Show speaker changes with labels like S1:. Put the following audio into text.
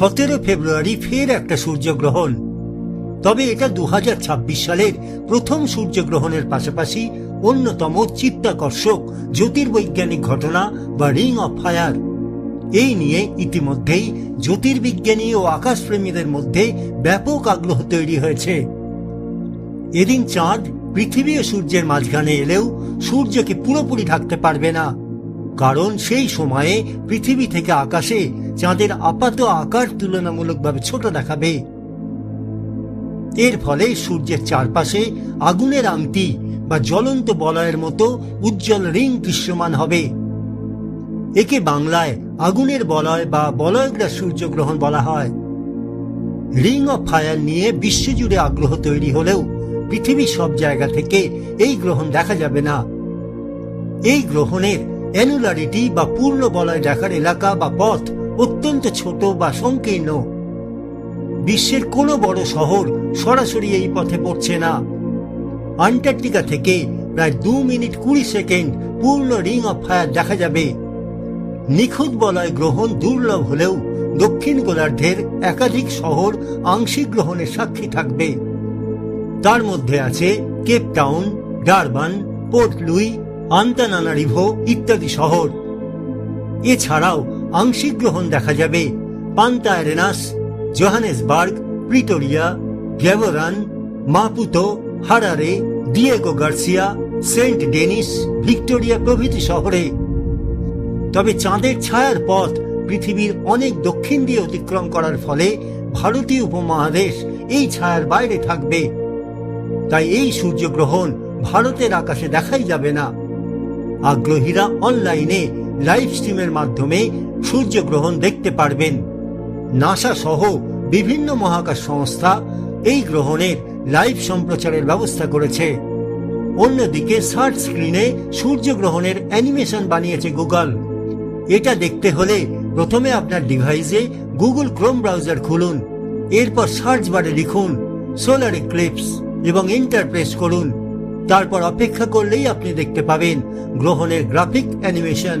S1: সতেরো ফেব্রুয়ারি ফের একটা সূর্যগ্রহণ। তবে এটা দু হাজার ছাব্বিশ সালের প্রথম সূর্যগ্রহণের পাশাপাশি অন্যতম চিত্তাকর্ষক জ্যোতির্বৈজ্ঞানিক ঘটনা বা রিং অফ ফায়ার। এই নিয়ে ইতিমধ্যেই জ্যোতির্বিজ্ঞানী ও আকাশপ্রেমীদের মধ্যে ব্যাপক আগ্রহ তৈরি হয়েছে। এদিন চাঁদ পৃথিবী ও সূর্যের মাঝখানে এলেও সূর্যকে পুরোপুরি ঢাকতে পারবে না। কারণ সেই সময়ে পৃথিবী থেকে আকাশে চাঁদের আপাত আকার তুলনামূলকভাবে ছোট দেখাবে। এর ফলে সূর্যের চারপাশে আগুনের আংটি বা জ্বলন্ত বলয়ের মতো উজ্জ্বল রিং দৃশ্যমান হবে। একে বাংলায় আগুনের বলয় বা বলয়গ্রাস সূর্যগ্রহণ বলা হয়। রিং অফ ফায়ার নিয়ে বিশ্বজুড়ে আগ্রহ তৈরি হলেও পৃথিবীর সব জায়গা থেকে এই গ্রহণ দেখা যাবে না। এই গ্রহণের অ্যানুলারিটি বা পূর্ণ বলয় দেখার এলাকা বা পথ অত্যন্ত ছোট বা সংকীর্ণ। বিশ্বের কোনো বড় শহর সরাসরি এই পথে পড়ছে না। আন্টার্কটিকা থেকে প্রায় দু মিনিট কুড়ি সেকেন্ড পূর্ণ রিং অফ ফায়ার দেখা যাবে। নিখুঁত বলয় গ্রহণ দুর্লভ হলেও দক্ষিণ গোলার্ধের একাধিক শহর আংশিক গ্রহণের সাক্ষী থাকবে। তার মধ্যে আছে Cape Town, Durban, Port Louis Antananarivo ইত্যাদি শহর। এছাড়াও আংশিক গ্রহণ দেখা যাবে Punta Arenas, Johannesburg, Pretoria Gaborone Maputo, Harare, Diego Garcia, Saint Denis, Victoria প্রভৃতি শহরে। তবে চাঁদের ছায়ার পথ পৃথিবীর অনেক দক্ষিণ দিয়ে অতিক্রম করার ফলে ভারতীয় উপমহাদেশ এই ছায়ার বাইরে থাকবে। তাই এই সূর্যগ্রহণ ভারতের আকাশে দেখাই যাবে না। আগ্রহীরা অনলাইনে লাইভ স্ট্রিমের মাধ্যমে সূর্যগ্রহণ দেখতে পারবেন। নাসা সহ বিভিন্ন মহাকাশ সংস্থা এই গ্রহণের লাইভ সম্প্রচারের ব্যবস্থা করেছে। অন্যদিকে সার্চ স্ক্রিনে সূর্যগ্রহণের অ্যানিমেশন বানিয়েছে গুগল এটা দেখতে হলে প্রথমে আপনার ডিভাইসে গুগল ক্রোম ব্রাউজার খুলুন। এরপর সার্চ বারে লিখুন সোলার এক্লিপস এবং এন্টার প্রেস করুন। তারপর অপেক্ষা করলেই আপনি দেখতে পাবেন গ্রহণের গ্রাফিক অ্যানিমেশন